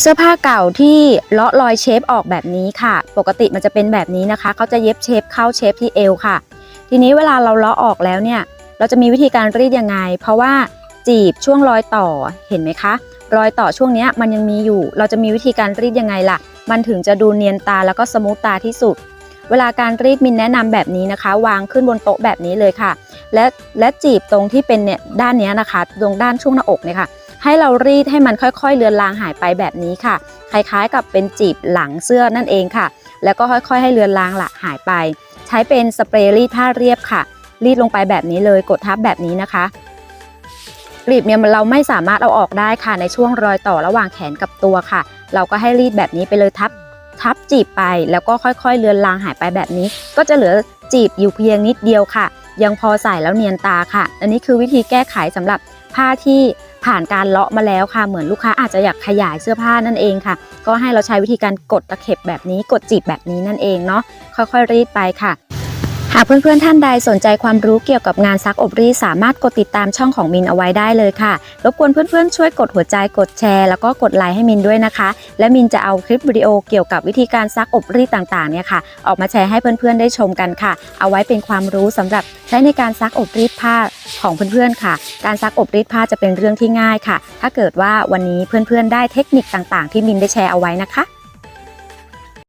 เสื้อผ้าเก่าที่เลาะรอยเชฟออกแบบนี้ค่ะ ปกติมันจะเป็นแบบนี้นะคะเขาจะเย็บเชฟเข้าเชฟที่เอวค่ะ ทีนี้เวลาเราเลาะออกแล้วเนี่ย เราจะมีวิธีการรีดยังไง เพราะว่าจีบช่วงรอยต่อเห็นไหมคะ รอยต่อช่วงนี้มันยังมีอยู่ เราจะมีวิธีการรีดยังไงล่ะ มันถึงจะดูเนียนตาแล้วก็สมูทตาที่สุด เวลาการรีดมินแนะนำแบบนี้นะคะ วางขึ้นบนโต๊ะแบบนี้เลยค่ะ และและจีบตรงที่เป็นเนี่ยด้านนี้นะคะ ตรงด้านช่วงหน้าอกเนี่ยค่ะ ให้เรารีดให้มันค่อยๆ เลือนลางหายไปแบบนี้ค่ะ คล้ายๆ กับเป็นจีบหลังเสื้อนั่นเองค่ะ แล้วก็ค่อยๆ ให้เลือนลางละหายไป ใช้เป็นสเปรย์รีดผ้าเรียบค่ะ รีดลงไปแบบนี้เลยกดทับแบบนี้นะคะกลีบเนี่ยเราไม่สามารถเอาออกได้ค่ะในช่วงรอยต่อระหว่างแขนกับตัวค่ะ เราก็ให้รีดแบบนี้ไปเลยทับทับจีบไป แล้วก็ค่อยๆเลือนลางหายไปแบบนี้ ก็จะเหลือจีบอยู่เพียงนิดเดียวค่ะ ยังพอใส่แล้วเนียนตาค่ะ อันนี้คือวิธีแก้ไขสำหรับผ้าที่ผ่านการเลาะมาแล้วค่ะ เหมือนลูกค้าอาจจะอยากขยายเสื้อผ้านั่นเองค่ะ ก็ให้เราใช้วิธีการกดตะเข็บแบบนี้ กดจีบแบบนี้นั่นเองเนาะ ค่อยๆรีดไปค่ะ หากเพื่อนๆท่านใดสนใจความรู้เกี่ยวกับงานซักอบรีสามารถกดติดตามช่องของมินเอาไว้ได้เลยค่ะ รบกวนเพื่อนๆช่วยกดหัวใจกดแชร์ แล้วก็กดไลค์ให้มินด้วยนะคะ และมินจะเอาคลิปวิดีโอเกี่ยวกับวิธีการซักอบรีต่างๆเนี่ยค่ะ ออกมาแชร์ให้เพื่อนๆได้ชมกันค่ะ เอาไว้เป็นความรู้สำหรับใช้ในการซักอบรีดผ้าของเพื่อนๆค่ะ การซักอบรีดผ้าจะเป็นเรื่องที่ง่ายค่ะ ถ้าเกิดว่าวันนี้เพื่อนๆได้เทคนิคต่างๆ ที่มินได้แชร์เอาไว้นะคะ